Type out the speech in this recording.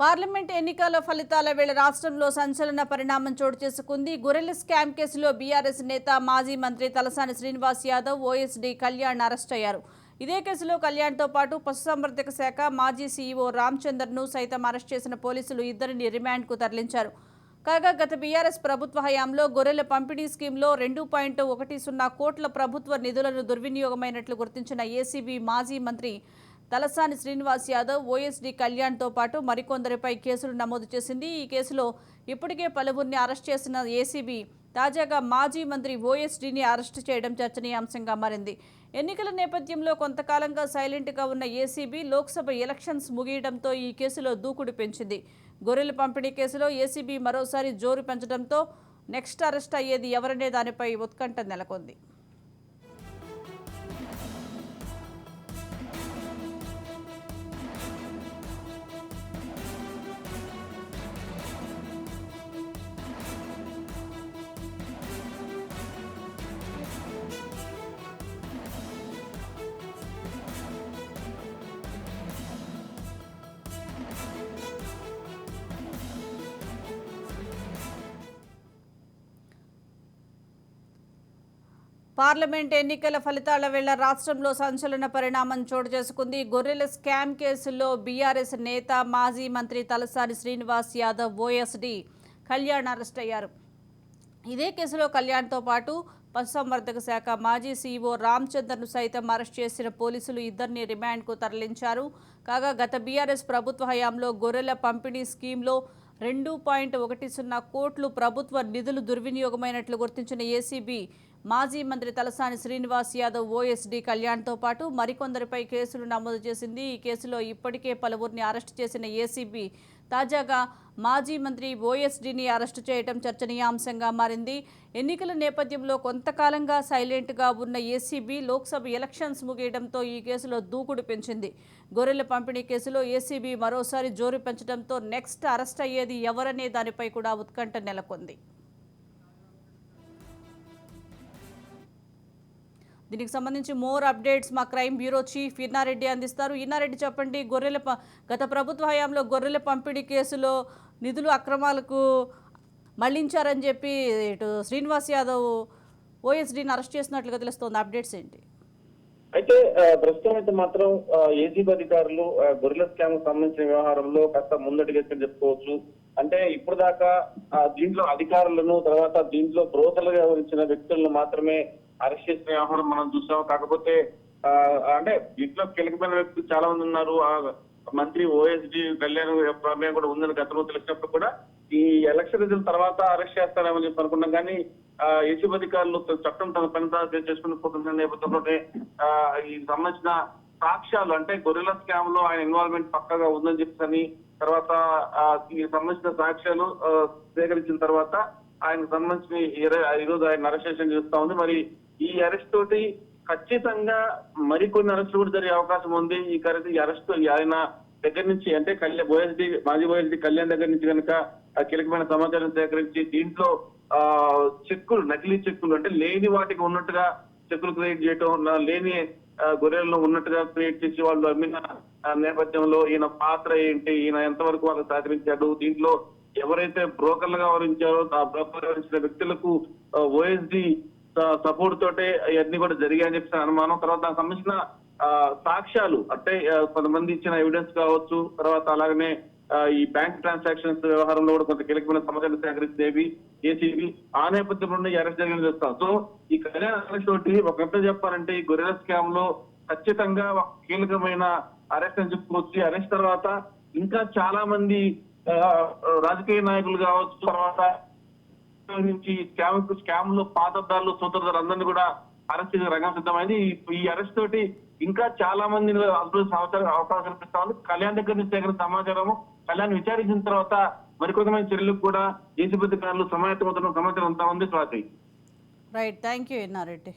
Parliament ఎన్నికల ఫలితాల వేళ రాష్ట్రంలో సంచలన పరిణామం చోటు చేసుకుంది. గొర్రెల స్కామ్ కేసులో బీఆర్ఎస్ నేత మాజీ మంత్రి తలసాని శ్రీనివాస్ యాదవ్ ఓఎస్డీ కళ్యాణ్ అరెస్ట్ అయ్యారు. ఇదే కేసులో కళ్యాణ్తో పాటు పశుసంవర్ధక శాఖ మాజీ సీఈఓ రామచందర్ను సైతం అరెస్ట్ చేసిన పోలీసులు ఇద్దరిని రిమాండ్కు తరలించారు. కాగా గత బీఆర్ఎస్ ప్రభుత్వ హయాంలో గొర్రెల పంపిణీ స్కీమ్లో రెండు పాయింట్ ఒకటి సున్నా కోట్ల ప్రభుత్వ నిధులను దుర్వినియోగమైనట్లు గుర్తించిన ఏసీబీ మాజీ మంత్రి తలసాని శ్రీనివాస్ యాదవ్ ఓఎస్డీ కళ్యాణ్తో పాటు మరికొందరిపై కేసులు నమోదు చేసింది. ఈ కేసులో ఇప్పటికే పలువురిని అరెస్ట్ చేసిన ఏసీబీ తాజాగా మాజీ మంత్రి ఓఎస్డీని అరెస్టు చేయడం చర్చనీయాంశంగా మారింది. ఎన్నికల నేపథ్యంలో కొంతకాలంగా సైలెంట్గా ఉన్న ఏసీబీ లోక్సభ ఎలక్షన్స్ ముగియడంతో ఈ కేసులో దూకుడు పెంచింది. గొర్రెల పంపిణీ కేసులో ఏసీబీ మరోసారి జోరు పెంచడంతో నెక్స్ట్ అరెస్ట్ అయ్యేది ఎవరనే దానిపై ఉత్కంఠ నెలకొంది. పార్లమెంట్ ఎన్నికల ఫలితాల వేళ రాష్ట్రంలో సంచలన పరిణామం చోటు చేసుకుంది. గొర్రెల స్కామ్ కేసుల్లో బీఆర్ఎస్ నేత మాజీ మంత్రి తలసాని శ్రీనివాస్ యాదవ్ ఓఎస్డి కళ్యాణ్ అరెస్ట్ అయ్యారు. ఇదే కేసులో కళ్యాణ్తో పాటు పశుసంవర్ధక శాఖ మాజీ సీఈఓ రామచందర్ను సైతం అరెస్ట్ చేసిన పోలీసులు ఇద్దరిని రిమాండ్కు తరలించారు. కాగా గత బీఆర్ఎస్ ప్రభుత్వ హయాంలో గొర్రెల పంపిణీ స్కీమ్లో రెండు పాయింట్ ఒకటి సున్నా కోట్లు ప్రభుత్వ నిధులు దుర్వినియోగమైనట్లు గుర్తించిన ఏసీబీ మాజీ మంత్రి తలసాని శ్రీనివాస్ యాదవ్ ఓఎస్డీ కళ్యాణ్తో పాటు మరికొందరిపై కేసులు నమోదు చేసింది. ఈ కేసులో ఇప్పటికే పలువురిని అరెస్టు చేసిన ఏసీబీ తాజాగా మాజీ మంత్రి ఓఎస్డీని అరెస్టు చేయడం చర్చనీయాంశంగా మారింది. ఎన్నికల నేపథ్యంలో కొంతకాలంగా సైలెంట్గా ఉన్న ఏసీబీ లోక్సభ ఎలక్షన్స్ ముగియడంతో ఈ కేసులో దూకుడు పెంచింది. గొర్రెల పంపిణీ కేసులో ఏసీబీ మరోసారి జోరు పెంచడంతో నెక్స్ట్ అరెస్ట్ అయ్యేది ఎవరనే దానిపై కూడా ఉత్కంఠ నెలకొంది. దీనికి సంబంధించి మోర్ అప్డేట్స్ మా క్రైమ్ బ్యూరో చీఫ్ ఇన్నారెడ్డి అందిస్తారు. ఇన్నారెడ్డి చెప్పండి గొర్రెల గత ప్రభుత్వ హయాంలో గొర్రెల పంపిణీ కేసులో నిధులు అక్రమాలకు మళ్ళించారని చెప్పి ఇటు శ్రీనివాస్ యాదవ్ ఓఎస్డీని అరెస్ట్ చేసినట్లుగా తెలుస్తోంది. అప్డేట్స్ ఏంటి? అయితే ప్రస్తుతం అయితే మాత్రం ఏజీబీ అధికారులు గొర్రెల స్కామ్ సంబంధించిన వ్యవహారంలో కాస్త ముందడుగేసని చెప్పుకోవచ్చు. అంటే ఇప్పుడు దాకా దీంట్లో అధికారులను తర్వాత దీంట్లో బ్రోకర్లుగా వ్యవహరించిన వ్యక్తులను మాత్రమే అరెస్ట్ చేసిన వ్యవహారం మనం చూసాం. కాకపోతే ఆ, అంటే ఇంట్లో కీలకమైన వ్యక్తులు చాలా మంది ఉన్నారు. ఆ మంత్రి ఓఎస్డి కళ్యాణ్ ప్రమేయం కూడా ఉందని గతంలో తెలిసినప్పుడు కూడా ఈ ఎలక్షన్ రిజల్ట్ తర్వాత అరెస్ట్ చేస్తారేమని చెప్పి అనుకున్నాం. కానీ ఏసీబీ అధికారులు చట్టం తన పని తాను చేసుకుని పోతున్న నేపథ్యంలోనే ఆ, ఈ సంబంధించిన సాక్ష్యాలు అంటే గొర్రెల స్కామ్లో ఆయన ఇన్వాల్వ్మెంట్ పక్కగా ఉందని చెప్పని తర్వాత ఈ సంబంధించిన సాక్ష్యాలు సేకరించిన తర్వాత ఆయనకు సంబంధించిన ఈ- ఈ రోజు ఆయన అరెస్టేషన్ చేస్తా ఉంది. మరి ఈ అరెస్ట్ తోటి ఖచ్చితంగా మరికొన్ని అరెస్టులు కూడా జరిగే అవకాశం ఉంది. ఈ కరెక్ట్ ఈ అరెస్ట్ ఆయన దగ్గర నుంచి అంటే కళ్యాణ్ ఓఎస్డి మాజీ ఓఎస్డి కళ్యాణ్ దగ్గర నుంచి కనుక కీలకమైన సమాచారం సేకరించి దీంట్లో ఆ చెక్కులు నకిలీ చెక్కులు అంటే లేని వాటికి ఉన్నట్టుగా చెక్కులు క్రియేట్ చేయటం లేని గొర్రెలను ఉన్నట్టుగా క్రియేట్ చేసి వాళ్ళు అమ్మిన నేపథ్యంలో ఈయన పాత్ర ఏంటి? ఈయన ఎంతవరకు వాళ్ళకి సహకరించాడు దీంట్లో ఎవరైతే బ్రోకర్లుగా వ్యవహరించారో ఆ బ్రోకర్ వ్యవహరించిన వ్యక్తులకు ఓఎస్డి సపోర్ట్ తోటే ఇవన్నీ కూడా జరిగాయని చెప్పిన అనుమానం. తర్వాత దానికి సంబంధించిన ఆ, సాక్ష్యాలు అంటే కొంతమంది ఇచ్చిన ఎవిడెన్స్ కావచ్చు తర్వాత అలాగనే ఈ బ్యాంక్ ట్రాన్సాక్షన్స్ వ్యవహారంలో కూడా కొంత కీలకమైన సమాచారం సేకరించేవి ఏసీబీ ఆ నేపథ్యంలో ఈ అరెస్ట్ జరిగిన చూస్తాం. సో ఈ కళ్యాణ్ అరెస్ట్ ఒకటి ఒక చెప్పాలంటే ఈ గొర్రెల స్కామ్లో ఖచ్చితంగా ఒక కీలకమైన అరెస్ట్ అని చెప్పుకోవచ్చు. అరెస్ట్ తర్వాత ఇంకా చాలా మంది రాజకీయ నాయకులు కావచ్చు తర్వాత నుంచి స్కామ్ స్కామ్లో పాతదారులు సూత్రధారులు అందరినీ కూడా అరెస్ట్ చేసే రంగం సిద్ధమైంది. ఈ- అరెస్ట్ తోటి ఇంకా చాలా మంది అసలు సమాచారం అవకాశం కల్పిస్తా ఉంది కళ్యాణ్ దగ్గర నుంచి సేకరణ సమాచారము కళ్యాణ్ విచారించిన తర్వాత మరికొంతమంది చర్యలకు కూడా ఏసీబీ అధికారులు సమాయత్తమవుతున్న సమాచారం అంతా ఉంది Swathi. Right thank you Ennareddy